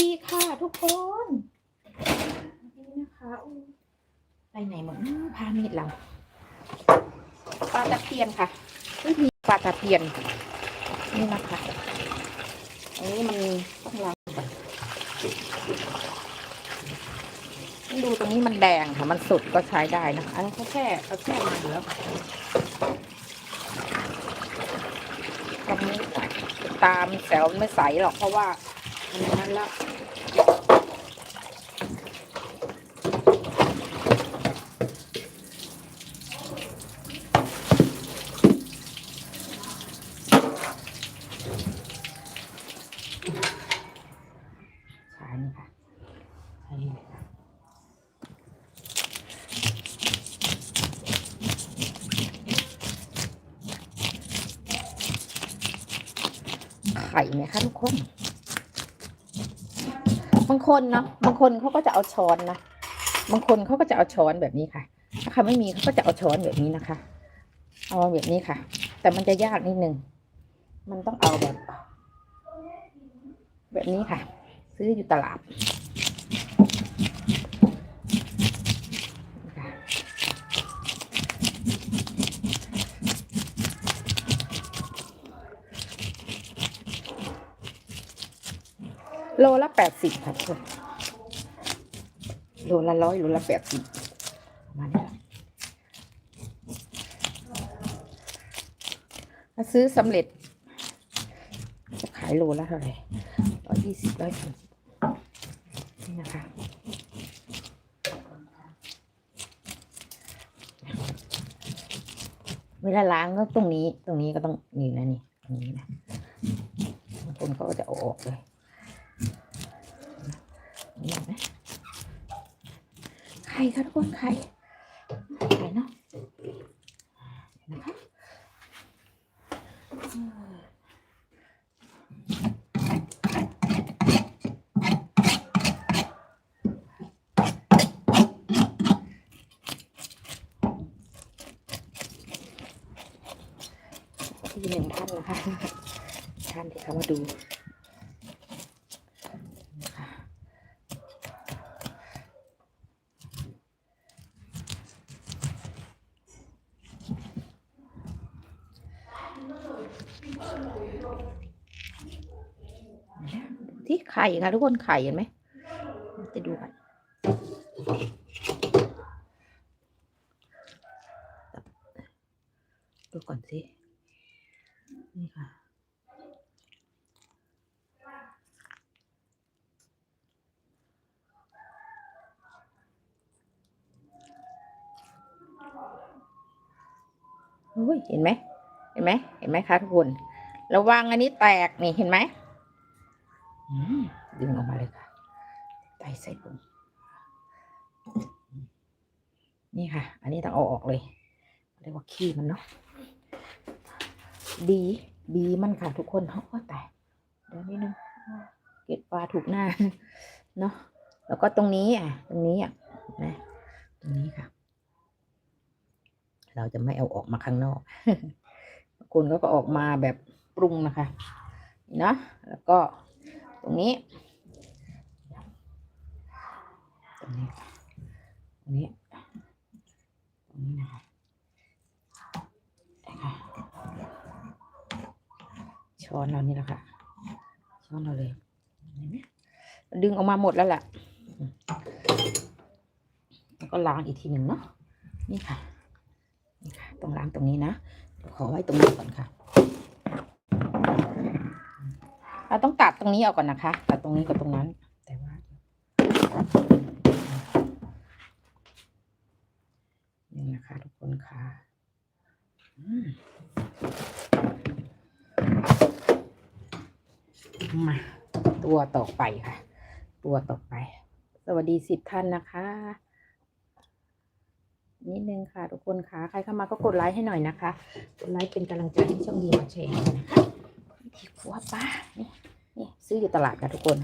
ดีค่ะทุกคนสวัสดีนะคะอู้ไปไหนหมดน้าพามีดเราปลาตะเพียนค่ะวิธีปลาตะเพียน นี่นะคะอันนี้มันต้องล้างก่อนดูตรงนี้มันแดงค่ะ มันสุดก็ใช้ได้นะคะอันนี้เขาแค่เอาแค่มาเหลือตรงนี้ตามแสวไม่ใสหรอกเพราะว่ามันนั้นแล้ว ใช้นี่ค่ะใช้นี่เลยค่ะ ไข่ไหมคะทุกคน บางคนเนาะบางคนเขาก็จะเอาช้อนนะบางคนเขาก็จะเอาช้อนแบบนี้ค่ะ ถ้าใครไม่มีเขาก็จะเอาช้อนแบบนี้นะคะ เอาแบบนี้ค่ะ แต่มันจะยากนิดนึงมันต้องเอาแบบ แบบนี้ค่ะ ซื้ออยู่ตลาด โลละแปดสิบค่ะทุกคนโลละร้อยโลละแปดสิบมาณนี้ถ้าซื้อสำเร็จ จะขายโลละเท่าไหร่ร้อยยี่สิบร้อยสามสิบนี่นะคะเวลาล้างก็ตรงนี้ ตรงนี้ก็ต้องนี่นะนี่ตรงนี้นะคนเขาก็จะเอาออกเลยนี่เห็นไหม ไข่ค่ะทุกคนไข่ไข่เนาะเห็นนะคะ ที่หนึ่งท่านนะคะท่านที่เขามาดูนะคะ ที่ไข่ค่ะทุกคนไข่เห็นไหมจะดูกันดูก่อนสิ นี่ค่ะโอ้ยเห็นไหม เห็นไหมคะทุกคน ระวังอันนี้แตกนี่เห็นไหมดึงออกมาเลยค่ะไตใส่ลงนี่ค่ะ อันนี้ต้องเอาออกเลย เรียกว่าขี้มันเนาะดีดีมันค่ะทุกคนเขาก็แต่เดี๋ยวนิดนึงเก็บปลาถูกหน้าเนาะแล้วก็ตรงนี้อะ ตรงนี้อะนะตรงนี้ค่ะ เราจะไม่เอาออกมาข้างนอก คนก็ก็ออกมาแบบปรุงนะคะนี่เนาะแล้วก็ตรงนี้ตรงนี้ตรงนี้ตรงนี้นะคะนะช้อนเรานี่แหละค่ะช้อนเราเลยดึงออกมาหมดแล้วแหละแล้วก็ล้างอีกทีหนึ่งเนาะนี่ค่ะนี่ค่ะต้องล้างตรงนี้นะ อไว้ตรงนี้ก่อนค่ะ เราต้องตัดตรงนี้ออกก่อนนะคะ ตัดตรงนี้กับตรงนั้น แต่ว่านี่นะคะทุกคนค่ะมาตัวต่อไปค่ะ ตัวต่อไป สวัสดีสิบท่านนะคะ นิดนึงค่ะทุกคนค่ะใครเข้ามาก็กดไลค์ให้หน่อยนะคะ กดไลค์เป็นกำลังใจให้ช่องดีมาแชร์นะคะที่ขัวป้านี่นี่ซื้ออยู่ตลาดค่ะทุกคน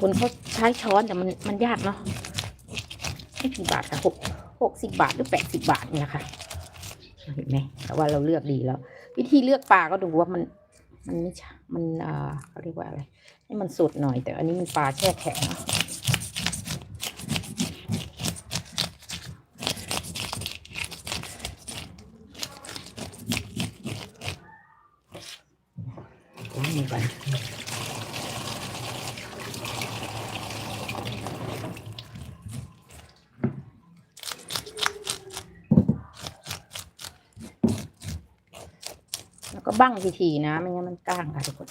คนเขาใช้ช้อนแต่มันมันยากเนาะไม่กี่บาทค่ะหกหกสิบบาทหรือแปดสิบบาทเนี่ยค่ะเห็นไหมแต่ว่าเราเลือกดีแล้ว วิธีเลือกปลาก็ดูว่ามันมันไม่ใช่มันเอ่อเขาเรียกว่าอะไร ให้มันสดหน่อย แต่อันนี้มันปลาแช่แข็งเนอะ ล้างมือก่อนแล้วก็บั้งทีๆนะ ไม่งั้นมันก้างค่ะทุกคน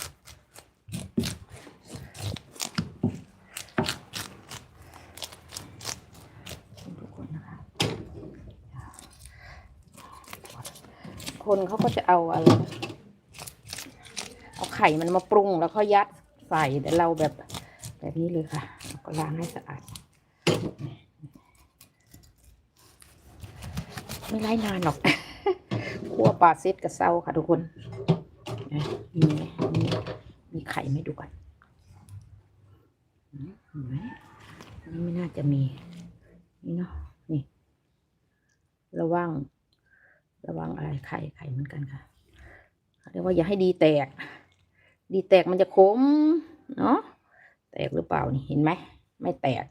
ทุกคนนะคะคนเขาก็จะเอาอะไร ไข่มันมาปรุงแล้วก็ยัดใส่แต่เราแบบแบบนี้เลยค่ะก็ล้างให้สะอาด ไม่ไล่นานหรอกคั่วปลาเซตกับเซาค่ะทุกคนมีมีมีไข่ไหม่ดูก่อนนี่ไม่น่าจะมี นี่เนาะนี่ ระวัง ระวังอะไรไข่ไข่เหมือนกันค่ะเรียกว่าอย่าให้ดีแตก ดีแตกมันจะขมเนาะแตกหรือเปล่านี่เห็นไหมไม่แตก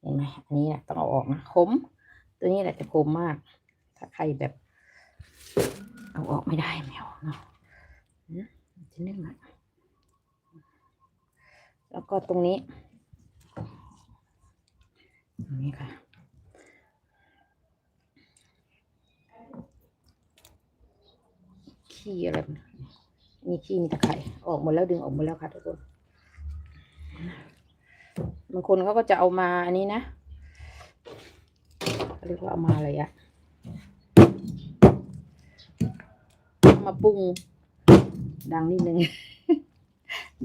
เห็นไหมอันนี้นะต้องเอาออกนะขม ตัวนี้แหละจะขมมาก ถ้าใครแบบ เอาออกไม่ได้แมวเนาะอืมจะนึ่งละแล้วก็ตรงนี้ตรงนี้ค่ะขี้อะไรมัน มีขี้มีตะไคร่ออกหมดแล้วดึงออกหมดแล้วค่ะทุกคนบางคนเขาก็จะเอามาอันนี้นะเขาเรียกว่าเอามาอะไรอะมาปรุง ดังนิดนึง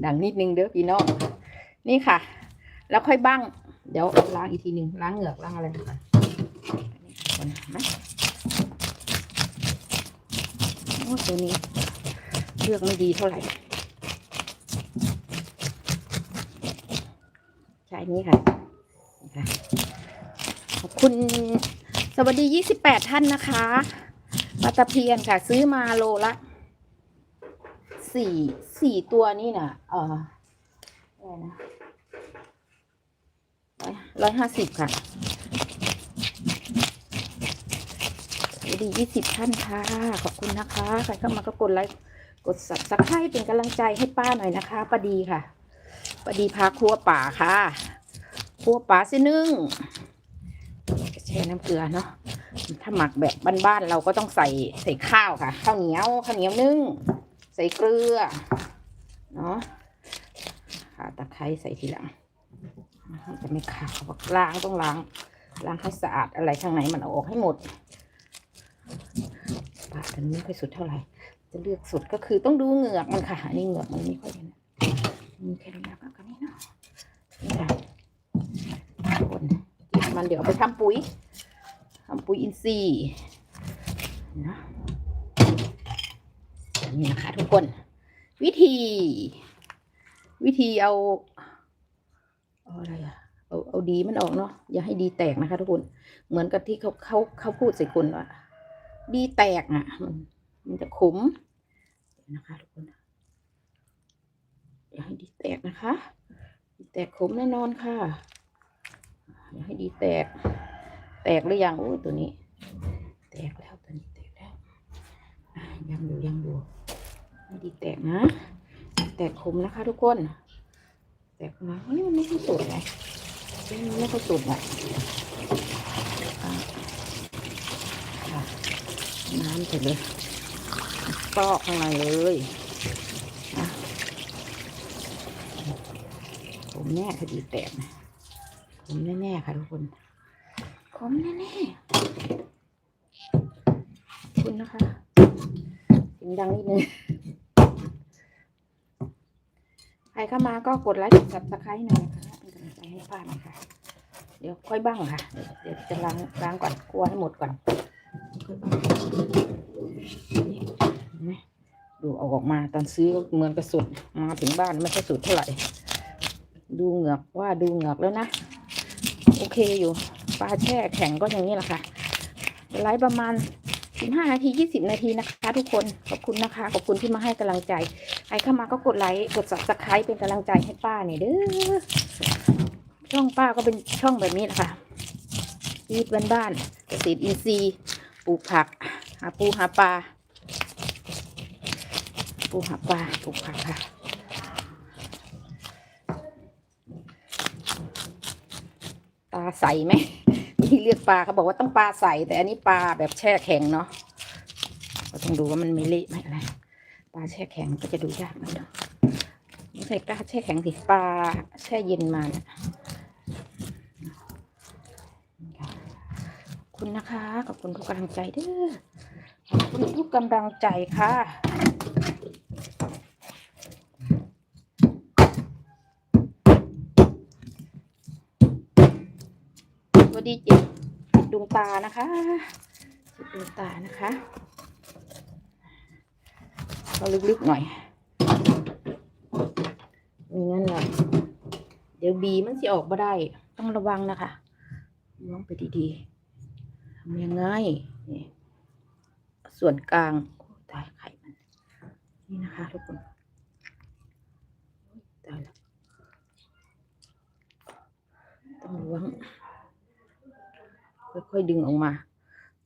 ดังนิดนึงเด้อพี่น้องนี่ค่ะ แล้วค่อยบ้าง เดี๋ยวล้างอีกทีหนึ่งล้างเหงือกล้างอะไรก่อนนี่ค่ะโอ้ตัวนี้ เลือกไม่ดีเท่าไหร่ใช้นี้ค่ะนี่ค่ะ ขอบคุณสวัสดี 28 ท่านนะคะปลาตะเพียนค่ะ ซื้อมาโลละสี่สี่ตัวนี่นะเอออะไรนะร้อยห้าสิบค่ะสวัสดียี่สิบท่านค่ะ ขอบคุณนะคะ ใครเข้ามาก็กดไลค์ กดสับสไครเป็นกำลังใจให้ป้าหน่อยนะคะป้าดีค่ะป้าดีพาครัวป่าค่ะครัวป่าเส้นึ่งแช่น้ำเกลือเนาะถ้าหมักแบบบ้านๆเราก็ต้องใส่ใส่ข้าวค่ะข้าวเหนียวข้าวเหนียวนึ่งใส่เกลือเนาะขาตะไคร้ใส่ทีหลังจะไม่ขาวล้างต้องล้างล้างให้สะอาดอะไรข้างในมันเอาออกให้หมดปาดอันนี้ไม่ค่อยสุดเท่าไหร่ จะเลือกสุดก็คือต้องดูเหงือกมันค่ะนนี้เหงือกมันไม่ค่อยนะมีแค่นี้แล้วก็นี่เนาะนี่ค่ะทุกคนมันเดี๋ยวไปทำปุ๋ยทำปุ๋ยอินทรีย์นะนี่นะคะทุกคน วิธี วิธีเอาเอาอะไรอะเอาเอาดีมันออกเนาะอย่าให้ดีแตกนะคะ ทุกคน เหมือนกับที่เขาเขาเขาพูดใส่คนว่าดีแตกอะมัน มันจะขมนะคะทุกคนอย่าให้ดีแตกนะคะ ดีแตกขมแน่นอนค่ะ อย่าให้ดีแตก แตกหรือยังโอ้ยตัวนี้ แตกแล้วตัวนี้แตกแล้วยังอยู่ยังอยู่ไม่ดีแตกนะ แตกขมนะคะทุกคน แตกนะนี่มันไม่ค่อยสุดไงมันไม่ค่อยสุดอะน้ำเสร็จเลย ซอกข้างในเลยนะผมแน่คดีแตกนะผมแน่ๆค่ะทุกคนผมแน่ๆขอบคุณนะคะเสียงดังนิดนึงใครเข้ามาก็กดไลค์กดซับสไครต์หน่อยนะคะเป็นกำลังใจให้ป้าหน่อยค่ะเดี๋ยวค่อยบ้างค่ะเดี๋ยวเดี๋ยวจะล้างล้างก่อนกลัวให้หมดก่อนค่อยบ้างนี่เห็นไหม ดูเอาออกมา ตอนซื้อเหมือนกระสุดมาถึงบ้านไม่ค่อยสุดเท่าไหร่ ดูเหงือกว่าดูเหงือกแล้วนะ โอเคอยู่ปลาแช่แข็งก็อย่างนี้แหละค่ะไลฟ์ประมาณ15นาที 20 นาทีนะคะทุกคน ขอบคุณนะคะ ขอบคุณที่มาให้กำลังใจ ใครเข้ามาก็กดไลค์ กด subscribe เป็นกำลังใจให้ป้าเนี่ยเด้อ ช่องป้าก็เป็นช่องแบบนี้แหละค่ะชีวิตบ้านๆเกษตรอินทรีย์ ปลูกผัก หาปูหาปลา ปูหาปลาปูผักค่ะปลาใสไหมที่เลือกปลาเขาบอกว่าต้องปลาใสแต่อันนี้ปลาแบบแช่แข็งเนาะก็ต้องดูว่ามันไม่เละไม่อะไรปลาแช่แข็งก็จะดูยากหน่อยเนาะไม่ใช่ปลาแช่แข็งสิปลาแช่เย็นมานี่ยขอบคุณนะคะขอบคุณทุกกำลังใจเด้อขอบคุณทุกกำลังใจค่ะ ดีจิตจิตดวงตานะคะจิตดวงตานะคะเราลึกๆหน่อยมีงั้นแหละเดี๋ยวบีมันสิออกมาได้ ต้องระวังนะคะมองไปดีๆทำยังไงนี่ส่วนกลางตายไข่มัน นี่นะคะทุกคนตายแล้วต้องระวัง ค่อยๆดึงออกมา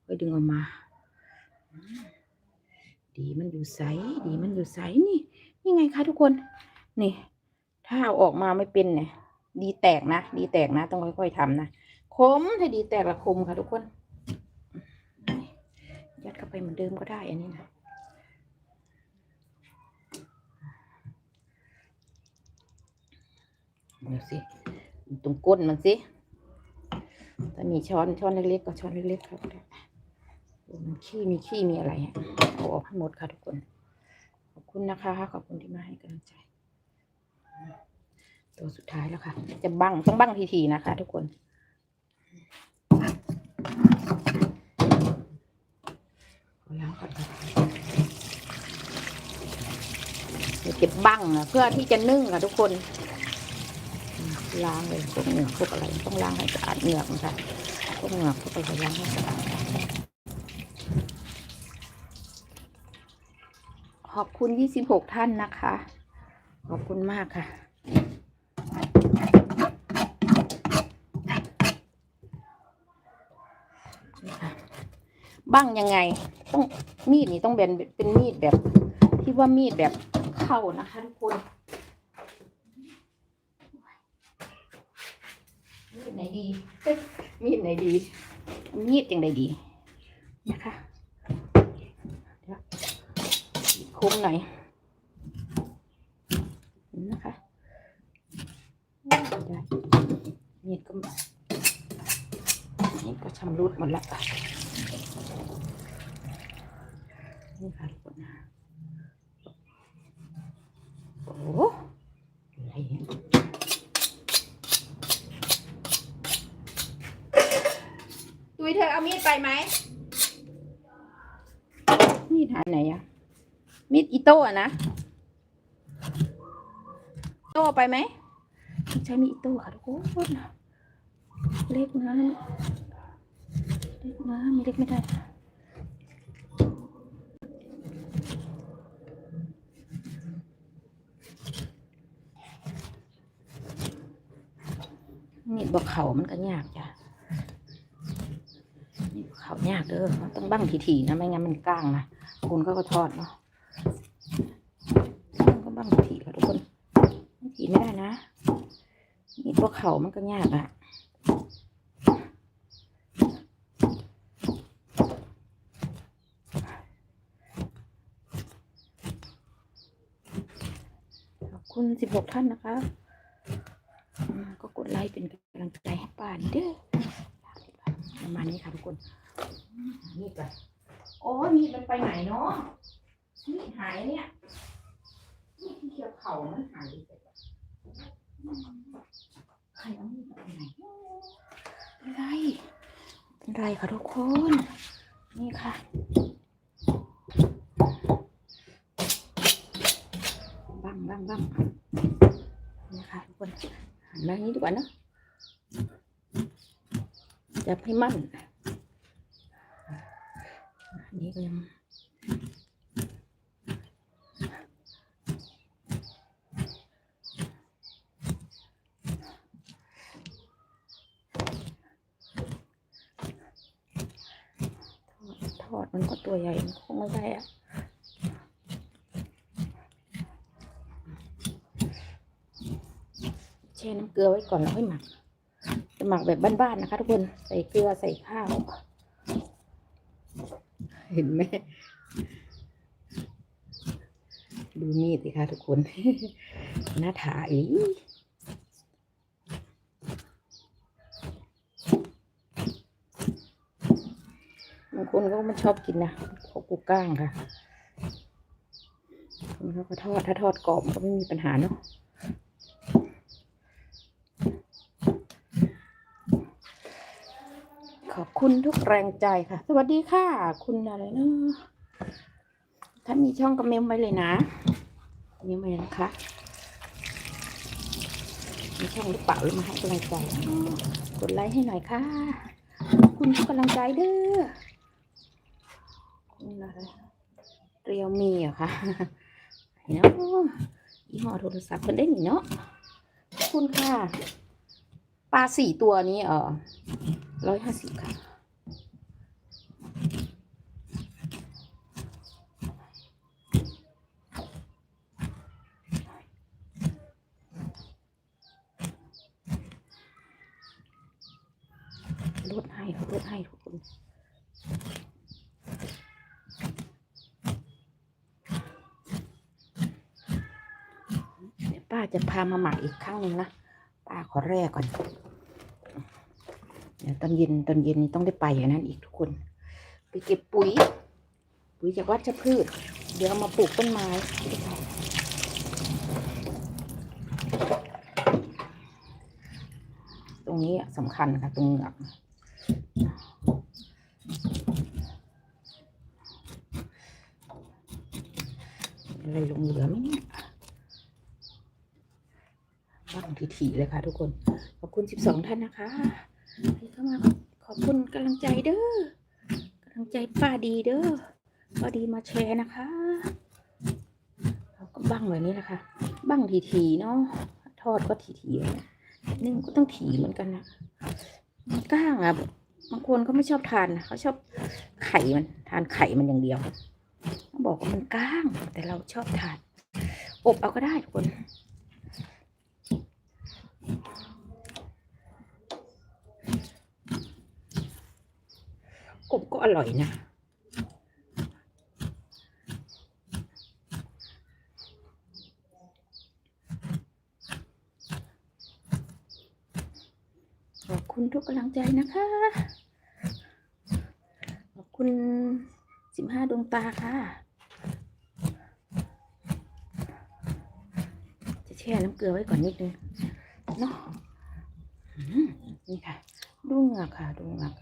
ค่อยดึงออกมา ดีมันอยู่ใส ดีมันอยู่ใส นี่ นี่ไงคะทุกคน นี่ ถ้าเอาออกมาไม่เป็นเนี่ย ดีแตกนะ ดีแตกนะ ต้องค่อยๆทำนะ คมถ้าดีแตกละคมค่ะทุกคน ยัดเข้าไปเหมือนเดิมก็ได้ อันนี้นะดูสิ ตรงก้นมันสิ ถ้ามีช้อนช้อนเล็กๆก็ช้อนเล็กๆครับมันขี้มีขี้มีอะไรอะเอาออกให้หมดค่ะทุกคน ขอบคุณนะคะขอบคุณที่มาให้กำลังใจ ตัวสุดท้ายแล้วค่ะ จะบังต้องบังทีๆนะคะ ทุกคนล้างก่อนค่ะเก็บบังเพื่อที่จะนึ่งค่ะทุกคน ล้างเลยพวกเหงือกพวกอะไรต้องล้างให้สะอาดเหงือกนะคะพวกเหงือกพวกอะไรล้างให้สะอาดขอบคุณยี่สิบหกท่านนะคะ ขอบคุณมากค่ะนี่ค่ะ บ้างยังไง ต้องมีดนี่ต้องเป็นเป็นมีดแบบ ที่ว่ามีดแบบเข้านะคะทุกคน มีด ไหนดี มีดไหนดี มีดยังไงดีนะคะคุ้มหน่อยนะคะมีดก็มีดก็ชำรุดหมดล้วนี่ค่ะทุกคนนะโอ้โหอะไรเนี่ย ยเธอเอามีดไปไหม มีดหายไหนอะมีดอิโต้อะนะโต้ไปไหมไม่ใช้มีดอิโต้ค่ะทุกคนเล็กนะเล็กนะมีเล็กไม่ได้มีดบอกเขามันก็ยากจ้ะนี่ เขาวยากเด้อมันต้องบั้งถี่ๆนะไม่งั้นมันก้างนะคนก็ก็ทอดเนาะมันก็บั้งถี่ค่ะทุกคนถี่ไม่ได้นะนี่พวกเขามันก็ยากอะคุณสิบหกท่านนะคะ ก็กดไลค์เป็นกำลังใจให้ป้านเด้อ ประมาณนี้ค่ะทุกคนนี่ไปโอ้ยมีดมันไปไหนเนาะมีดหายเนี่ยมีดที่เกี่ยวเข่ามันหายไปใครเอามีดไปไหนเป็นไรเป็นไรค่ะทุกคน นี่ค่ะบ้างบ้างบ้างนี่ค่ะทุกคนหันมาอย่างนี้ดีกว่าเนอะ จับให้มั่นนี่ก็ยังทอดมันก็ตัวใหญ่มันคงไม่ได้อะแช่น้ำเกลือไว้ก่อนแล้วค่อยหมัก หมักแบบบ้านๆนะคะทุกคนใส่เกลือใส่ข้าว เห็นไหมดูมีดสิคะทุกคนหน้าถาอีบางคนก็ไม่ชอบกินนะเพรากูก้างค่ะคนเขาก็ทอดถ้าทอดกรอบก็ไม่มีปัญหาเนาะ ขอบ คุณทุกแรงใจค่ะ สวัสดีค่ะ คุณอะไรเนาะถ้ามีช่องก็เมมไว้เลยนะเมมไว้นะคะมีช่องหรือเปล่าหรือมาให้กำลังใจกดไลค์ให้หน่อยค่ะ คุณทุกกำลังใจเด้อคุณอะไรเรียวมีเหรอคะเนาะยี่ห้อโทรศัพท์เพิ่นได้หนิเนาะคุณค่ะ ลาสี่ตัวนี้เออร้อยห้าสิบค่ะลดให้ลดให้ทุกคนป้าจะพามาหมักอีกครั้งหนึ่งนะป้าขอแรกก่อน ดี๋ยวตอนเย็นตอนเย็นนี่ต้องได้ไปอย่างนั้นอีกทุกคน ไปเก็บปุ๋ย ปุ๋ยจากวัชพืช เดี๋ยวเอามาปลูกต้นไม้ตรงนี้สำคัญค่ะตรงเหงือกอะไรลงเหลือไหมเนี่ยบ้างทีๆเลยค่ะทุกคน ขอบคุณ 12 ท่านนะคะ ที่เข้ามาขอบคุณกำลังใจเด้อกำลังใจป้าดีเด้อป้าดีมาแชร์นะคะเราก็บ้างแบบนี้นะคะบ้างทีๆเนาะทอดก็ทีๆนะนึ่งก็ต้องถีเหมือนกันนะมันก้างอะบางคนเขาไม่ชอบทานนะเขาชอบไข่มันทานไข่มันอย่างเดียวบอกว่ามันก้าง แต่เราชอบทาน อบเอาก็ได้ทุกคน อบก็อร่อยนะ ขอบคุณทุกกำลังใจนะคะ ขอบคุณสิบห้าดวงตาค่ะ จะแช่น้ำเกลือไว้ก่อนนิดนึงเนาะอืมนี่ค่ะ ดูเหงือกค่ะ ดูเหงือก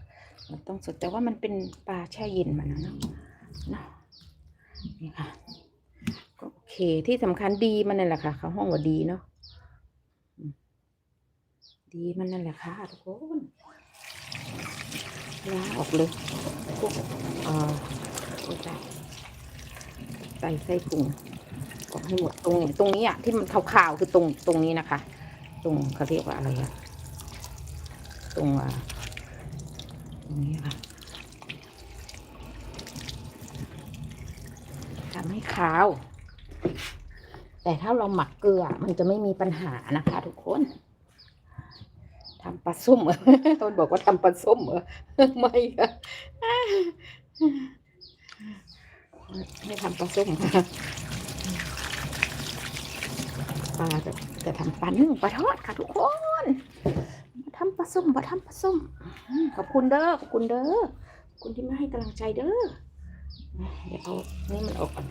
มันต้องสดแต่ว่ามันเป็นปลาแช่เย็นมันนะเนาะเนาะนี่ค่ะก็โอเคที่สำคัญดีมันนั่นแหละค่ะเขาห้องว่าดีเนาะดีมันนั่นแหละค่ะทุกคนล้างออกเลยพวกเอ่อโอ้ยตายใส่ใส่ถุงออกให้หมดตรงนี้ตรงนี้อะที่มันขาวๆคือตรงตรงนี้นะคะ ตรงเขาเรียกว่าอะไรอะตรงอะ รงนี้ค่ะทำให้ขาว แต่ถ้าเราหมักเกลือมันจะไม่มีปัญหานะคะ ทุกคนทำปลาส้มเหรอต้นบอกว่าทำปลาส้มเหรอไม่ค่ะไม่ทำปลาส้มค่ะปลาจะจะทำปลานึ่งปลาทอดค่ะทุกคน ทำปลาส้มมาทำปลาส้มขอบคุณเด้อขอบคุณเด้อขอบคุณที่มาให้กำลังใจเด้อเดี๋ยวเอานี่มันออกก่อน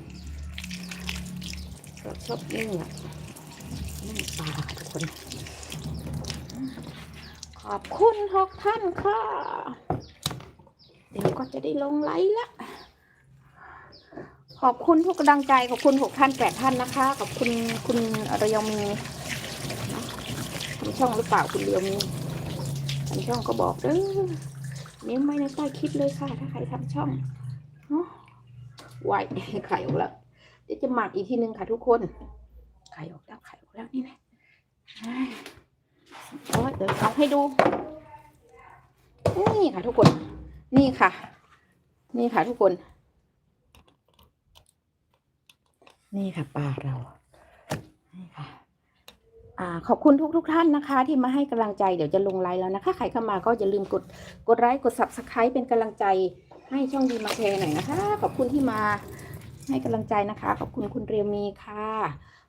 เราชอบนึ่งอะนึ่งปลาทุกคน ขอบคุณหกท่านค่ะ เดี๋ยวก็จะได้ลงไลฟ์ละขอบคุณทุกกำลังใจขอบคุณหกท่านแปดท่านนะคะ ขอบคุณคุณระยองมี มีช่องหรือเปล่าคุณเรียวมีทำช่องก็บอกเออนี่ไว้ในใต้คิดเลยค่ะ ถ้าใครทำช่องเนาะไหวไข่ออกแล้วเดี๋ยวจะหมักอีกทีนึงค่ะทุกคนไข่ออกแล้วไข่ออกแล้วนี่นะโอ้ยเดี๋ยวเอาให้ดู นี่ค่ะทุกคน นี่ค่ะ นี่ค่ะทุกคน นี่ค่ะปลาเรา นี่ค่ะ อขอบคุณทุกทุกๆท่านนะคะ ที่มาให้กำลังใจเดี๋ยวจะลงไลน์แล้วนะคะ ใครเข้ามาก็อย่าลืมกดกดไลค์กดซับสไครป์เป็นกำลังใจให้ช่องดีมาแชร์หน่อยนะคะ ขอบคุณที่มาให้กำลังใจนะคะ ขอบคุณคุณเรียวมีค่ะ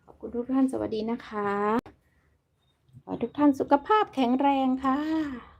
ขอบคุณทุกท่านสวัสดีนะคะขอทุกท่านสุขภาพแข็งแรงค่ะ